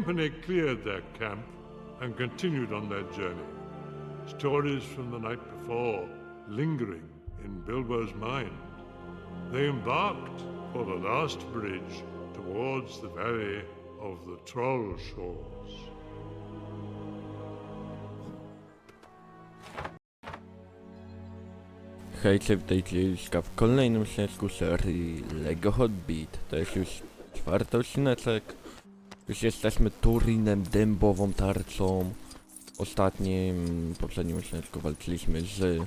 company cleared their camp and continued on their journey. Stories from the night before lingering in Bilbo's mind. They embarked for the last bridge towards the valley of the Troll Shores. Hejcie, witajcie Juśka w kolejnym odcinku serii Lego Hobbit. To jest już czwarty odcineczek. Już jesteśmy Turinem, dębową tarczą. Ostatnim, poprzednim odcineczku walczyliśmy z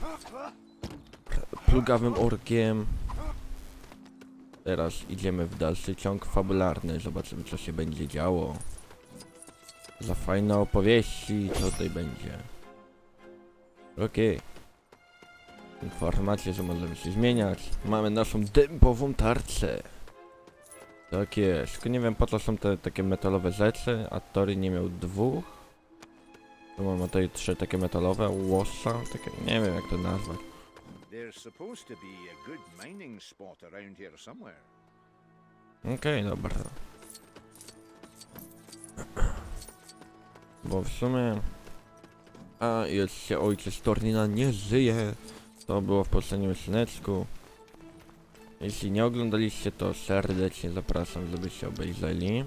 plugawym orkiem. Teraz idziemy w dalszy ciąg fabularny. Zobaczymy co się będzie działo. Za fajne opowieści, co tutaj będzie. Okej. Informacje, że możemy się zmieniać. Mamy naszą dębową tarczę. Tak jest. Tylko nie wiem po co są te takie metalowe rzeczy, a Tori nie miał dwóch. Tu mamy tutaj trzy takie metalowe, łosa, takie, nie wiem jak to nazwać. There's supposed to be a good mining spot around here somewhere. Okej, dobra. Bo w sumie... A, jeszcze ojciec Tornina nie żyje. To było w poprzednim odcineczku. Jeśli nie oglądaliście, to serdecznie zapraszam, żebyście obejrzeli.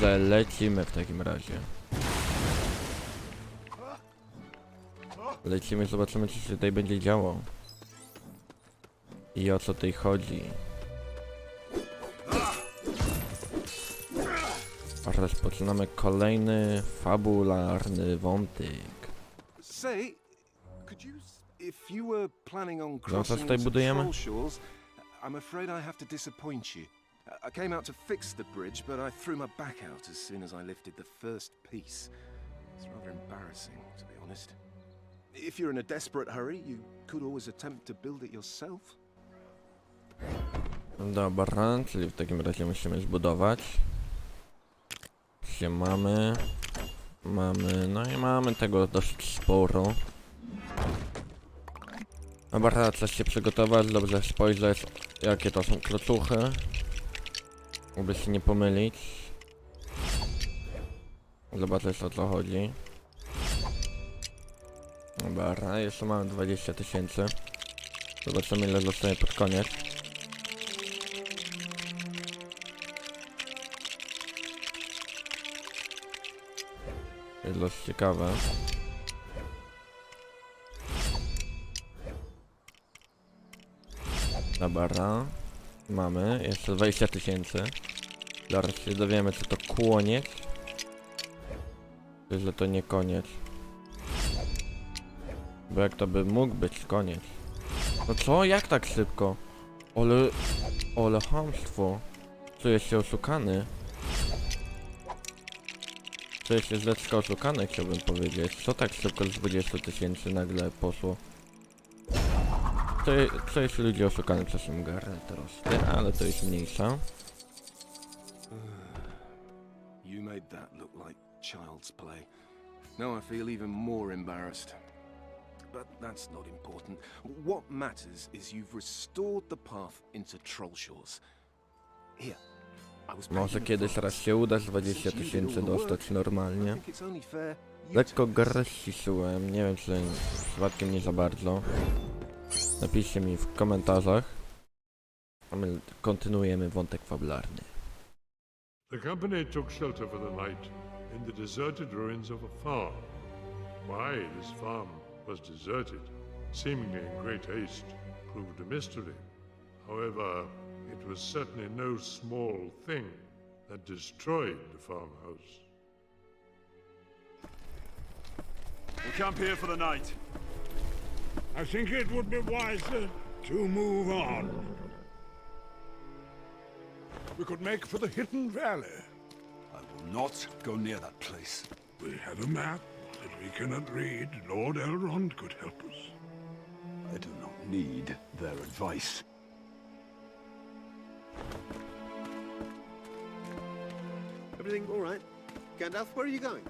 Że lecimy w takim razie. Lecimy, zobaczymy co się tutaj będzie działo. I o co tutaj chodzi. Rozpoczynamy kolejny fabularny wątek. Say, if you were planning on co crossing tutaj to budujemy? Troll Shores, I'm afraid I have to disappoint you. I- I came out to fix the bridge, but I threw my back out as soon as I lifted the first piece. It's rather embarrassing, to be honest. If you're in a desperate hurry, you could always attempt to build it yourself. Dobra, czyli w takim razie musimy zbudować. Gdzie mamy? Mamy, no i mamy tego dosyć sporo. Dobra, czas się przygotować, dobrze spojrzeć jakie to są klocuchy. Aby się nie pomylić. Zobaczyć o co chodzi. Dobra, jeszcze mamy 20 tysięcy. Zobaczymy ile zostanie pod koniec. jest dość ciekawe. Dobra. Mamy jeszcze 20 tysięcy. Zaraz się dowiemy, czy to kłoniec. Czy że to nie koniec. Bo jak to by mógł być koniec. No co? Jak tak szybko? Ale... Ale hamstwo. Czuję się oszukany. To jest źle oszukane, chciałbym powiedzieć. Co tak szybko z 20 tysięcy nagle poszło? To, je- to jest ludzie oszukani przez tym Garretrosty, ale to jest mniejsza. You made that look like child's play. Now I feel even more embarrassed. But that's not important. What matters is you've restored the path into. Here. Może kiedyś raz się uda z Since 20 you did all tysięcy dostać normalnie. Lekko ściszyłem, nie wiem czy przypadkiem nie za bardzo. Napiszcie mi w komentarzach. A my kontynuujemy wątek fabularny. The company took shelter for the night in the deserted ruins of a farm. Why this farm was deserted, seemingly in great haste, proved a mystery. However, it was certainly no small thing that destroyed the farmhouse. We camp here for the night. I think it would be wiser to move on. We could make for the Hidden Valley. I will not go near that place. We have a map that we cannot read. Lord Elrond could help us. I do not need their advice. Everything all right? Gandalf, where are you going?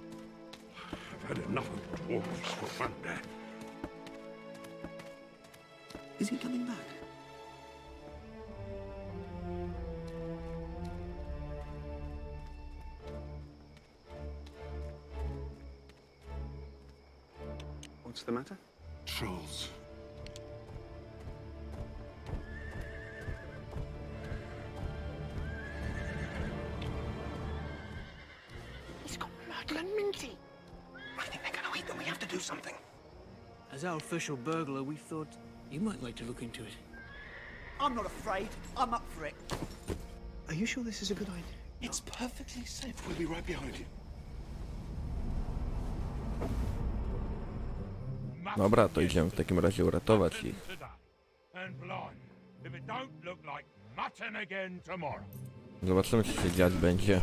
I've had enough of dwarves for one day. Is he coming back? What's the matter? Trolls. He's got Madeline and Minty. I think they're gonna eat them. We have to do something. As our official burglar, we thought you might like to look into it. I'm not afraid. I'm up for it. Are you sure this is a good idea? It's perfectly safe. We'll be right behind you. Dobra, to idziemy w takim razie uratować ich. Zobaczymy, co się dziać będzie.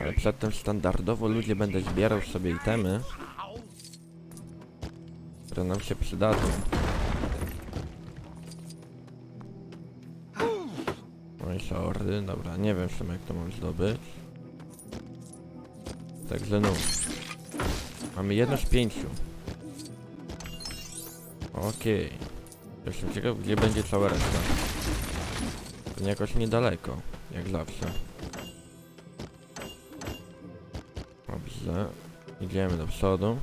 Ale przedtem standardowo ludzie będę zbierał sobie itemy, które nam się przydadzą. No i dobra, nie wiem w sumie jak to mam zdobyć. Także no. Mamy jedno z pięciu. Okej. Jestem ciekaw, gdzie będzie cała reszta. Pewnie jakoś niedaleko, jak zawsze. Dobrze. Idziemy do przodu.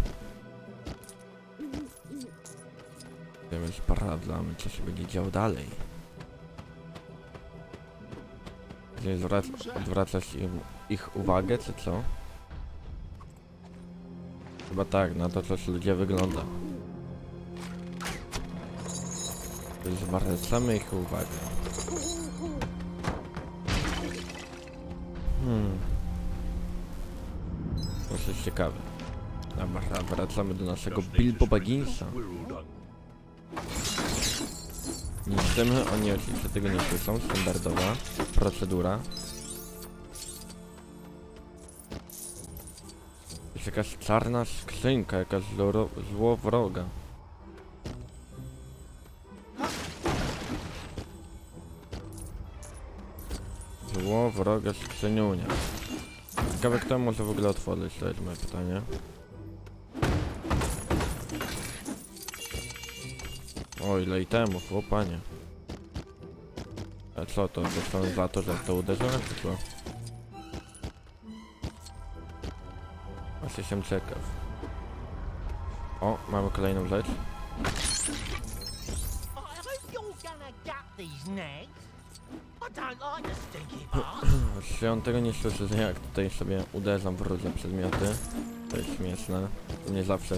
Idziemy sprawdzamy, co się będzie działo dalej. Gdzie zwrac- odwracać im, ich uwagę, czy co? Chyba tak, na to coś ludzie wygląda. Czyli zwracamy ich uwagę. Hmm. Dosyć ciekawe. Dobra, wracamy do naszego Bilbo Bagginsa. Niszczymy, oni oczywiście tego nie słyszą, standardowa procedura. Jest jakaś czarna skrzynka, jakaś zło, złowroga. Złowroga skrzyniunia. Ciekawe kto może w ogóle otworzyć, to jest moje pytanie. O ile itemów, o panie. A co to, są za to, że to uderzyłem, czy co? Właśnie się ciekaw. O, mamy kolejną rzecz. I. I. Właściwie on tego nie słyszy, że jak tutaj sobie uderzam w różne przedmioty. To jest śmieszne. To mnie zawsze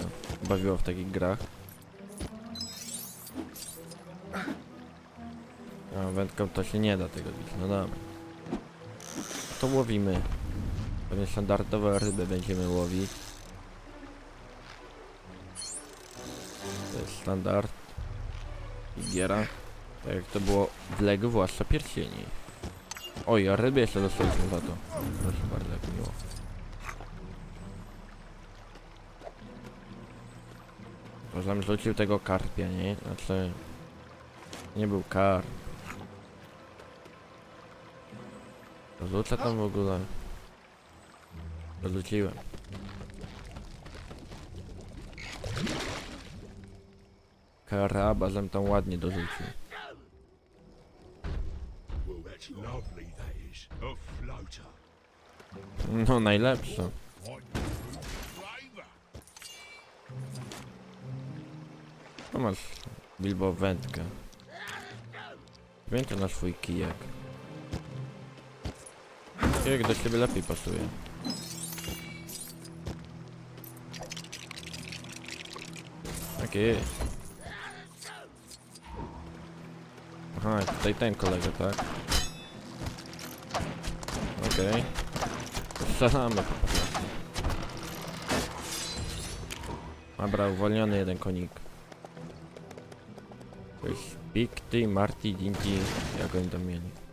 bawiło w takich grach. To się nie da tego bić, no dobra. To łowimy. Pewnie standardowe ryby będziemy łowić. To jest standard. I giera. Tak jak to było w Lego Władca Pierścieni. Oj, a ryby jeszcze dostaliśmy za to. Proszę bardzo, jak miło. Kozam rzucił tego karpia, nie? Znaczy... Nie był karp. Rzucę tam w ogóle. Rzuciłem. Karabazem tam ładnie dorzucił. No najlepsze. No masz Bilbo wędkę. To na swój kijek. Kijek do ciebie lepiej pasuje. Tak jest. Aha, tutaj ten kolega, tak? Okej. Strzelamy po prostu. Dobra, uwolniony jeden konik. To jest Picty, Marty, Dinty, jak oni tam mieli?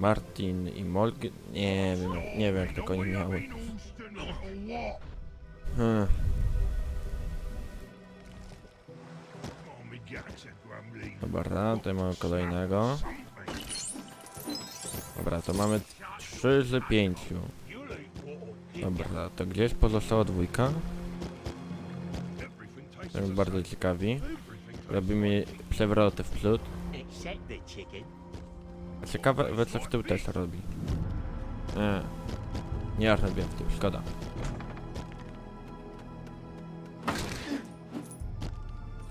Martin i Molg... Nie wiem, nie wiem jak to koni miały. Hmm. Dobra, tutaj mamy kolejnego. Dobra, to mamy 3 z 5. You'll eat water. Dobra, to gdzieś pozostała dwójka? To bardzo ciekawi. Robimy przewroty w przód. Ciekawe, we co w tył też robi. Nie. Nie ja robię w tył, szkoda.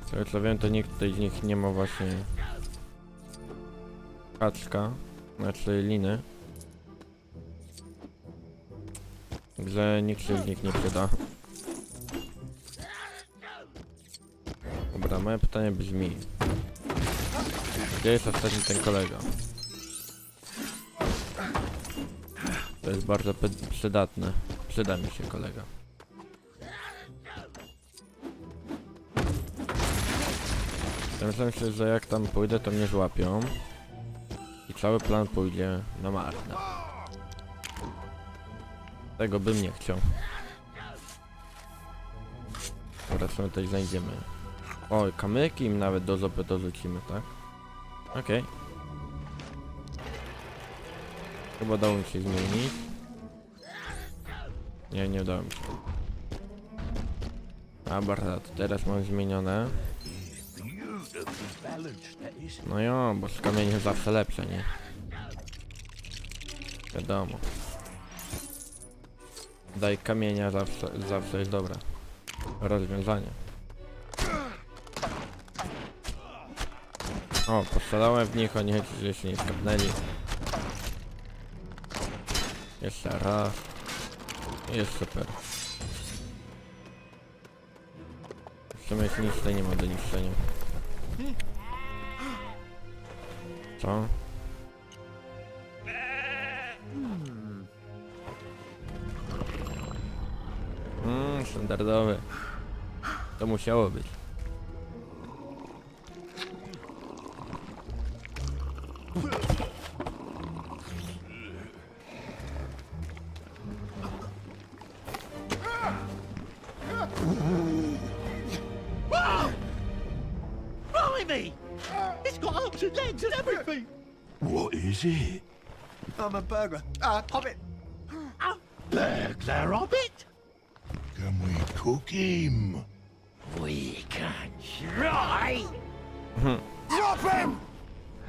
Z co wiem, to nikt tutaj z nich nie ma właśnie kaczka, znaczy liny. Także nikt się z nich nie przyda. Dobra, moje pytanie brzmi. Gdzie jest ostatni ten kolega? To jest bardzo przydatne. Przyda mi się kolega. Myślę się, że jak tam pójdę, to mnie złapią. I cały plan pójdzie na marne. Tego bym nie chciał. Dobra, co my tutaj znajdziemy? O, kamyki im nawet do zopy to rzucimy, tak? Okej. Chyba dało mi się zmienić. Nie, nie udało mi się. Dobra, to teraz mam zmienione. No jo, bo z kamieniem zawsze lepsze, nie? Wiadomo. Daj kamienia zawsze, zawsze jest dobre. Rozwiązanie. O, postrzelałem w nich, oni chociaż się nie skapnęli. Jeszcze raz. Jest super. W sumie już nic tutaj ma do niszczenia. Co? Mmm, standardowy. To musiało być. Blimey! It's got arms and legs and everything! What is it? I'm a burglar. Uh, hobbit. A burglar hobbit? Can we cook him? We can try! Drop him!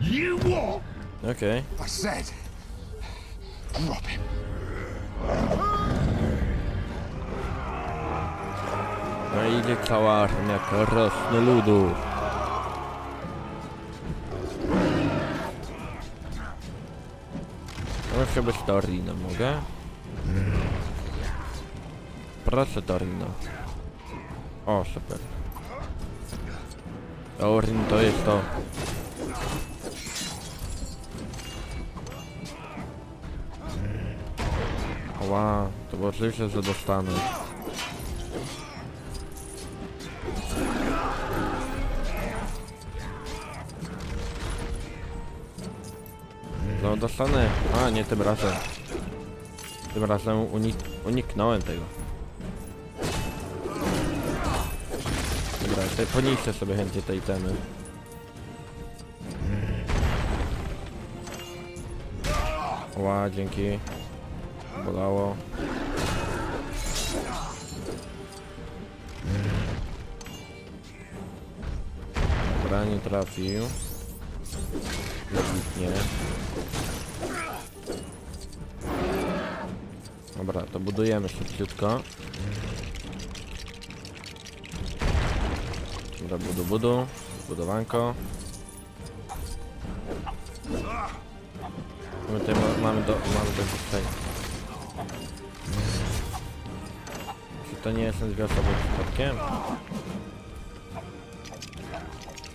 You what? Okay. I said, drop him. No i idzie cała armia krasnoludów. Chyba z Torino mogę? Proszę Torino. O, super. Torin to jest to. Ła, to było oczywiście, że dostanę. Dostanę. A, nie tym razem. Tym razem unik uniknąłem tego. Dobra, tutaj poniszczę sobie chętnie tej temy. Ła, dzięki. Bolało. Dobra, nie trafił. Nie. Dobra, to budujemy szybciutko. Dobra, budu, budu. Budowanko. My tutaj ma, mamy do, mamy do tutaj. Czy to nie jest ten dwie przypadkiem?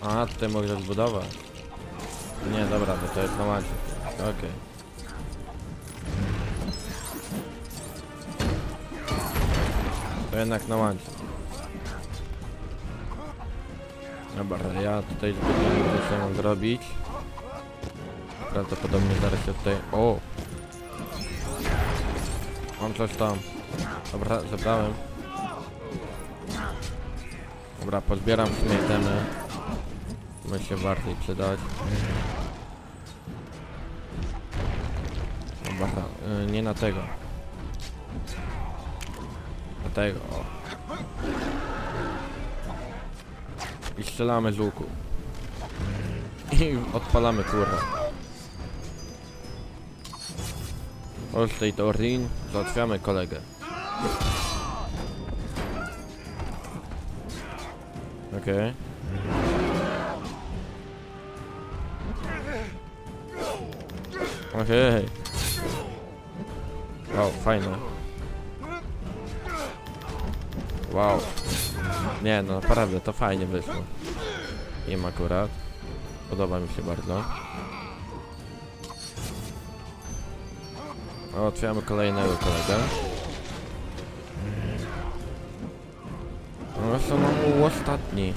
A, tutaj mogę zbudować. Nie, dobra, to jest na ładzie. Okej. To jednak na ładzie. Dobra, ja tutaj zbytnio nie wiem mam zrobić. Prawdopodobnie zaraz się tutaj... O! Mam coś tam. Dobra, zebrałem. Dobra, pozbieram w sumie temy. Może się bardziej przydać. Dobra, y, nie na tego. Tego, o. I strzelamy z łuku. I odpalamy kurwa. Olsztej to Rin, załatwiamy kolegę. Okej. Okej. Wow, fajne. Wow. Nie no, naprawdę, to fajnie wyszło. Im akurat. Podoba mi się bardzo. Otwieramy kolejnego kolegę. No, mu ostatni.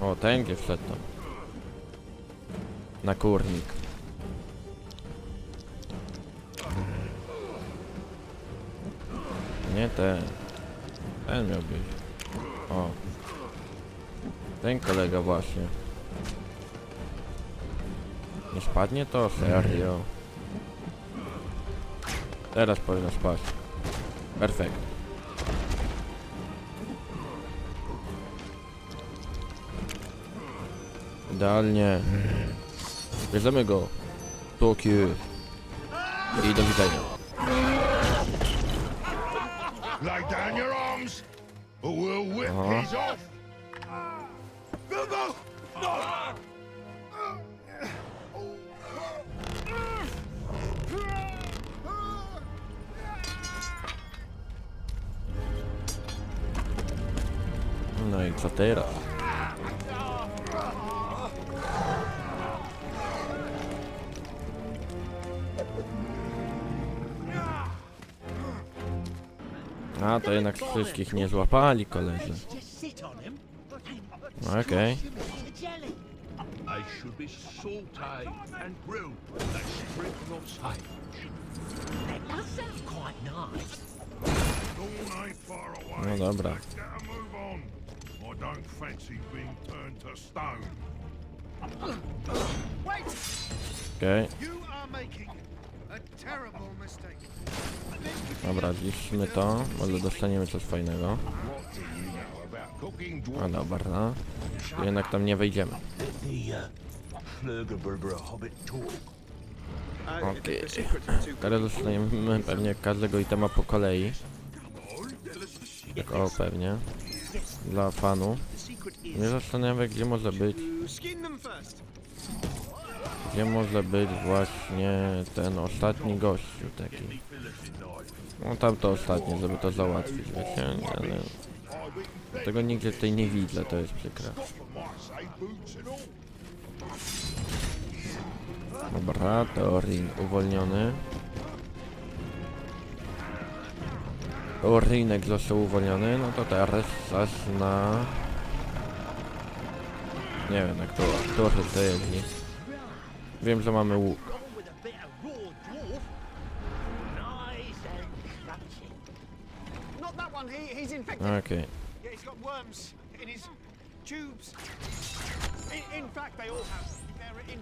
O, ten wszedł tam. Na kurnik. Nie ten. Ten miał być. O. Ten kolega właśnie. Nie spadnie to? Serio? Teraz powinno spaść. Perfekt. Idealnie. Bierzemy go. Jest. I do widzenia. Down or we'll whip Uh-huh. his off. No i co teraz? A, to jednak wszystkich nie złapali koledzy. Okej. Away. No dobra. Okej. You Dobra, zniszczmy to. Może dostaniemy coś fajnego. A dobra. Jednak tam nie wejdziemy. Okej. to Teraz dostaniemy pewnie każdego itema po kolei. Tak o, pewnie. Dla fanu. Nie zastanawiam gdzie może być. Gdzie może być właśnie ten ostatni gościu taki. No tam to ostatnie, żeby to załatwić, wiecie? Ale tego nigdzie tutaj nie widzę, to jest przykre. Dobra, Teorin uwolniony. Teorinek został uwolniony, no to teraz czas na... Nie wiem, jak to, to to jest. Wiem, że mamy łuk. Okej. In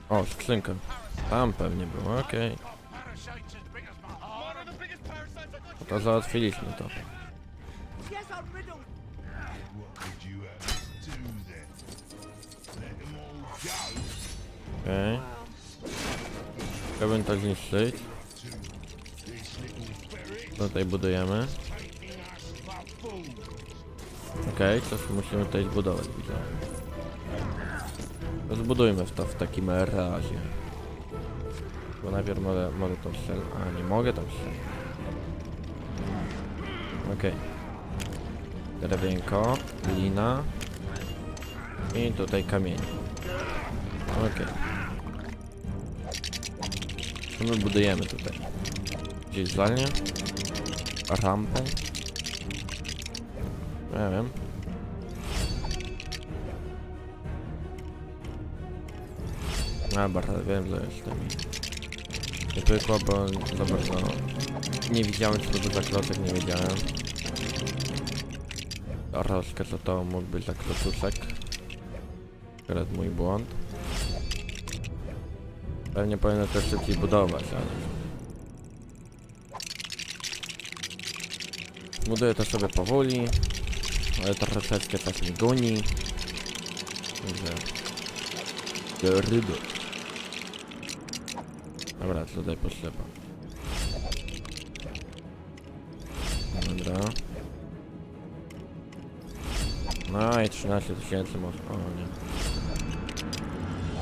O, skrzynka. Tam pewnie było, okej. No To załatwiliśmy to. Yes, I'm Okej. Chciałbym to zniszczyć. Tutaj budujemy. Okej, coś musimy tutaj zbudować, widzę. Zbudujmy to w takim razie. Bo najpierw może, może to strzel... A, nie mogę tam strzelić. Okej. Drewienko, lina. I tutaj kamienie. Okej. Co my budujemy tutaj? Gdzieś zdalnie? Rampę? Nie wiem. Dobra, wiem, że jestem i... Nie pykło, bo za bardzo... Nie widziałem, co to za klocek, nie wiedziałem. Troszkę co to mógł być za klocuszek. Akurat mój błąd. Pewnie powinno też szybciej budować, ale... Buduję to sobie powoli, ale troszeczkę czas mi goni. Także... Ryby. Dobra, tutaj poślepam. Dobra. No i 13 tysięcy może. O nie.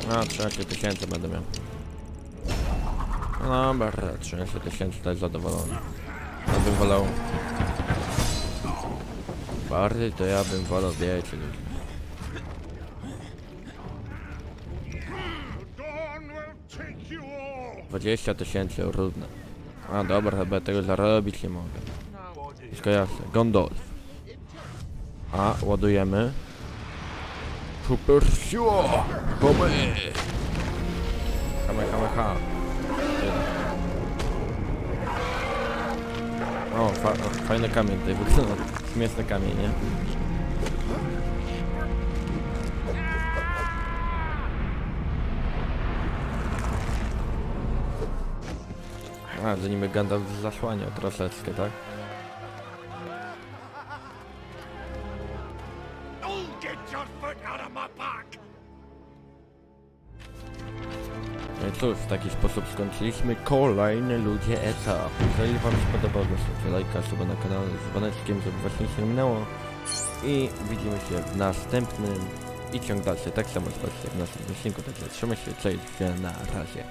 No 13 tysięcy będę miał. No dobra, 13 tysięcy to jest zadowolony. Ja bym wolał... Bardziej to ja bym wolał, wiecie all. 20 tysięcy równe. A dobra, chyba tego zarobić nie mogę. Wszystko jasne. Gondolf. A, ładujemy. Super siła! Bomy! Hame, O, fa o, fajny kamień tutaj wygląda. Śmieszny kamień, nie? A, że Gandalf troszeczkę, tak? Cóż, w taki sposób skończyliśmy kolejny ludzie etap. Jeżeli wam się podobał, zostawcie lajka, suba na kanale z dzwoneczkiem, żeby właśnie się minęło. I widzimy się w następnym i ciąg dalszy tak samo zobaczcie w następnym odcinku, także trzymaj się, cześć, na razie.